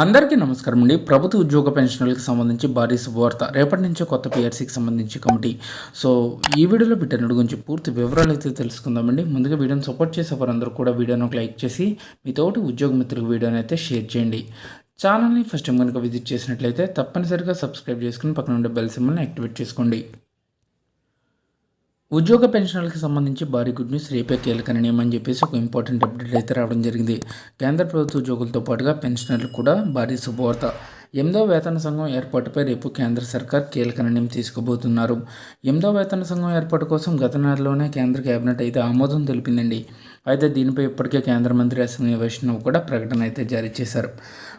అందరికీ నమస్కారం అండి. ప్రభుత్వ ఉద్యోగ పెన్షన్లకు సంబంధించి భారీ శుభవార్త. రేపటి నుంచి కొత్త పిఆర్సీకి సంబంధించి కమిటీ. సో ఈ వీడియోలో వీటన్నిటి గురించి పూర్తి వివరాలు అయితే తెలుసుకుందామండి. ముందుగా వీడియోని సపోర్ట్ చేసే వారందరూ కూడా వీడియోను ఒక లైక్ చేసి మీతోటి ఉద్యోగ మిత్రులకు వీడియోని అయితే షేర్ చేయండి. ఛానల్ని ఫస్ట్ టైం కనుక విజిట్ చేసినట్లయితే తప్పనిసరిగా సబ్స్క్రైబ్ చేసుకుని పక్కన ఉండే బెల్ సింబల్ని యాక్టివేట్ చేసుకోండి. ఉద్యోగ పెన్షన్లకు సంబంధించి భారీ గుడ్ న్యూస్ రేపే కీలక నిర్ణయం అని చెప్పేసి ఒక ఇంపార్టెంట్ అప్డేట్ అయితే రావడం జరిగింది. కేంద్ర ప్రభుత్వ ఉద్యోగులతో పాటుగా పెన్షనర్లకు కూడా భారీ శుభవార్త. ఎనిమిదో వేతన సంఘం ఏర్పాటుపై రేపు కేంద్ర సర్కార్ కీలక నిర్ణయం తీసుకోబోతున్నారు. ఎనిమిదో వేతన సంఘం ఏర్పాటు కోసం గత నెలలోనే కేంద్ర కేబినెట్ అయితే ఆమోదం తెలిపిందండి. అయితే దీనిపై ఇప్పటికే కేంద్ర మంత్రి అశ్విని వైష్ణవ్ కూడా ప్రకటన అయితే జారీ చేశారు.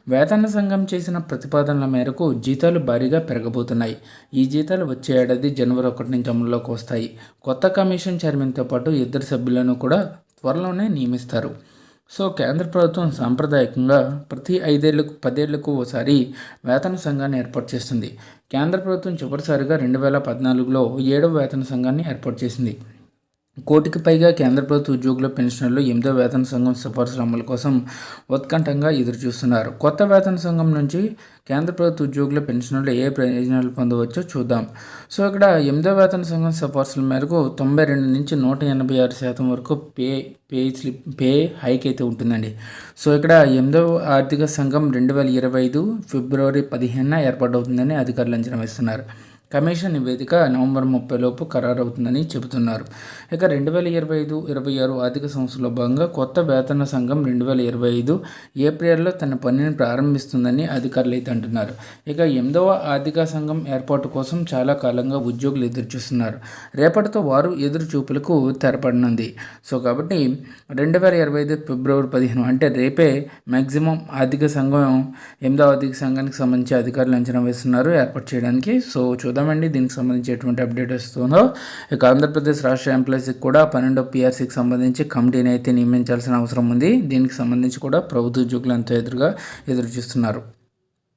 వేతన సంఘం చేసిన ప్రతిపాదనల మేరకు జీతాలు భారీగా పెరగబోతున్నాయి. ఈ జీతాలు వచ్చే ఏడాది జనవరి ఒకటి నుంచి అమల్లోకి వస్తాయి. కొత్త కమిషన్ చైర్మన్తో పాటు ఇద్దరు సభ్యులను కూడా త్వరలోనే నియమిస్తారు. సో కేంద్ర ప్రభుత్వం సాంప్రదాయకంగా ప్రతి ఐదేళ్ళకు పదేళ్ళకు ఓసారి వేతన సంఘాన్ని ఏర్పాటు చేస్తుంది. కేంద్ర ప్రభుత్వం చివరిసారిగా రెండు వేల పద్నాలుగులో ఏడవ వేతన సంఘాన్ని ఏర్పాటు చేసింది. కోటికి పైగా కేంద్ర ప్రభుత్వ ఉద్యోగుల పెన్షనర్లు ఎనిమిదో వేతన సంఘం సిఫార్సుల అమలు కోసం ఉత్కంఠంగా ఎదురుచూస్తున్నారు. కొత్త వేతన సంఘం నుంచి కేంద్ర ప్రభుత్వ ఉద్యోగుల పెన్షనర్లు ఏ ప్రయోజనాలు పొందవచ్చో చూద్దాం. సో ఇక్కడ ఎనిమిదో వేతన సంఘం సిఫార్సుల మేరకు తొంభై రెండు నుంచి నూట ఎనభై ఆరు శాతం వరకు pay pay slip pay hike అయితే ఉంటుందండి. సో ఇక్కడ ఎనిమిదో ఆర్థిక సంఘం రెండు వేల ఇరవై ఐదు ఫిబ్రవరి పదిహేనున ఏర్పాటవుతుందని అధికారులు అంచనా వేస్తున్నారు. కమిషన్ నివేదిక నవంబర్ ముప్పై లోపు ఖరారవుతుందని చెబుతున్నారు. ఇక రెండు వేల ఇరవై ఐదు ఇరవై ఆరు ఆర్థిక సంవత్సరంలో భాగంగా కొత్త వేతన సంఘం రెండు వేల ఇరవై ఐదు ఏప్రిల్లో తన పనిని ప్రారంభిస్తుందని అధికారులు అయితే అంటున్నారు. ఇక ఎనిమిదవ ఆర్థిక సంఘం ఏర్పాటు కోసం చాలా కాలంగా ఉద్యోగులు ఎదురుచూస్తున్నారు. రేపటితో వారు ఎదురు చూపులకు సో కాబట్టి రెండు వేల ఇరవై ఐదు ఫిబ్రవరి పదిహేను అంటే రేపే మ్యాక్సిమం ఆర్థిక సంఘం ఎనిమిదవ ఆర్థిక సంఘానికి సంబంధించి అధికారులు అంచనా వేస్తున్నారు. ఏర్పాటు చేయడానికి సో చూద్దామండి. దీనికి సంబంధించి ఎటువంటి అప్డేట్ వస్తుందో ఇక ఆంధ్రప్రదేశ్ రాష్ట్ర ఎంప్లాయీస్కి కూడా పన్నెండో పిఆర్సీకి సంబంధించి కమిటీని అయితే నియమించాల్సిన అవసరం ఉంది. దీనికి సంబంధించి కూడా ప్రభుత్వ ఉద్యోగులు ఎంతో ఎదురుగా ఎదురు చూస్తున్నారు.